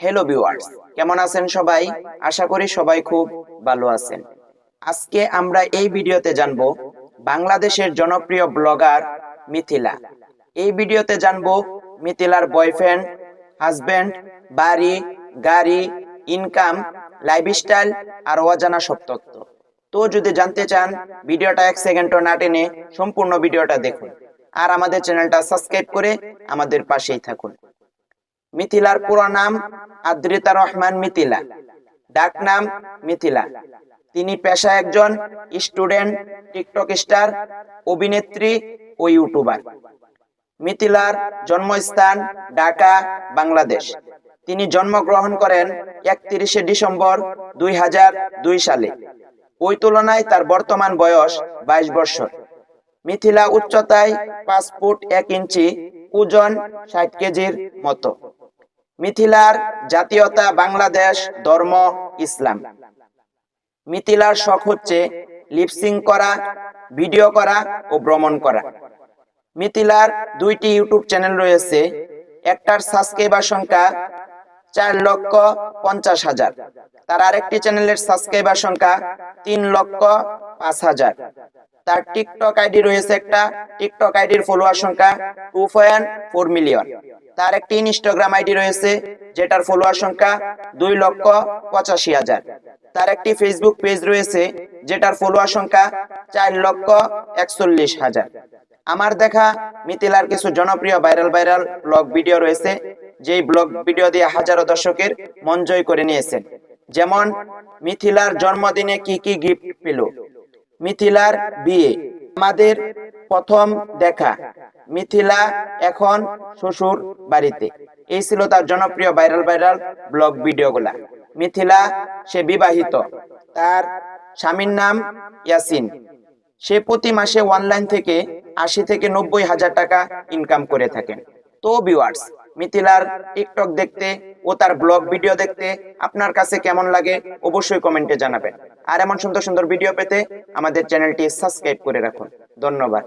Hello viewers কেমন আছেন সবাই? আশা করি সবাই খুব ভালো আছেন। আজকে আমরা এই ভিডিওতে জানব বাংলাদেশের জনপ্রিয় ব্লগার মিথিলা। এই ভিডিওতে জানব মিথিলার বয়ফ্রেন্ড হাজবেন্ড বাড়ি, গাড়ি ইনকাম লাইফস্টাইল আর অজানা সব তো যদি জানতে চান, ভিডিওটা এক সেকেন্ডও না টেনে সম্পূর্ণ ভিডিওটা দেখুন। আর আমাদের চ্যানেলটা সাবস্ক্রাইব করে আমাদের পাশেই থাকুন। মিথিলার পুরো নাম আদ্রিতা রহমান মিথিলা। ডাক নাম মিথিলা। তিনি পেশা একজন স্টুডেন্ট, টিকটক স্টার, অভিনেত্রী ও ইউটিউবার। মিথিলার জন্মস্থান ঢাকা, বাংলাদেশ। তিনি জন্মগ্রহণ করেন একত্রিশে ডিসেম্বর দুই হাজার দুই সালে। ওই তুলনায় তার বর্তমান বয়স বাইশ বছর। মিথিলা উচ্চতায় পাঁচ ফুট এক ইঞ্চি, ওজন ষাট কেজির মতো। মিথিলার জাতীয়তা বাংলাদেশ, ধর্ম, ইসলাম। মিথিলার শখ হচ্ছে লিপসিং করা ভিডিও করা ও ভ্রমণ করা। মিথিলার দুইটি ইউটিউব চ্যানেল রয়েছে, একটার সাবস্ক্রাইবার সংখ্যা চার লক্ষ পঞ্চাশ হাজার। তার আরেকটি চ্যানেলের সাবস্ক্রাইবার সংখ্যা তিন লক্ষ পাঁচ হাজার। তার টিকটক আইডি রয়েছে একটা, টিকটক আইডির ফলোয়ার সংখ্যা টু পয়েন্ট ফোর মিলিয়ন তার একটি ইনস্টাগ্রাম আইডি রয়েছে, যেটার ফলোয়ার সংখ্যা দুই লক্ষ পঁচাশি হাজার। তার একটি ফেসবুক পেজ রয়েছে, যেটার ফলোয়ার সংখ্যা চার লক্ষ একচল্লিশ হাজার। আমার দেখা মিথিলার কিছু জনপ্রিয় ভাইরাল ভাইরাল ব্লগ ভিডিও রয়েছে, যেই ব্লগ ভিডিও দিয়ে হাজারো দর্শকের মন জয় করে নিয়েছেন। যেমন, মিথিলার জন্মদিনে কি কি গিফট পেল? মিথিলার বিয়ে। আমাদের প্রথম দেখা। মিথিলা এখন শ্বশুর বাড়িতে। এই ছিল তার জনপ্রিয় ভাইরাল ভাইরাল ব্লগ ভিডিওগুলা। মিথিলা, সে বিবাহিত। তার স্বামীর নাম ইয়াসিন। সে প্রতি মাসে অনলাইন থেকে আশি থেকে নব্বই হাজার টাকা ইনকাম করে থাকেন। তো ভিউয়ার্স মিথিলার টিকটক দেখতে ও তার ব্লগ ভিডিও দেখতে আপনার কাছে কেমন লাগে অবশ্যই কমেন্টে জানাবেন। আর এমন সুন্দর সুন্দর ভিডিও পেতে আমাদের চ্যানেলটি সাবস্ক্রাইব করে রাখুন। ধন্যবাদ।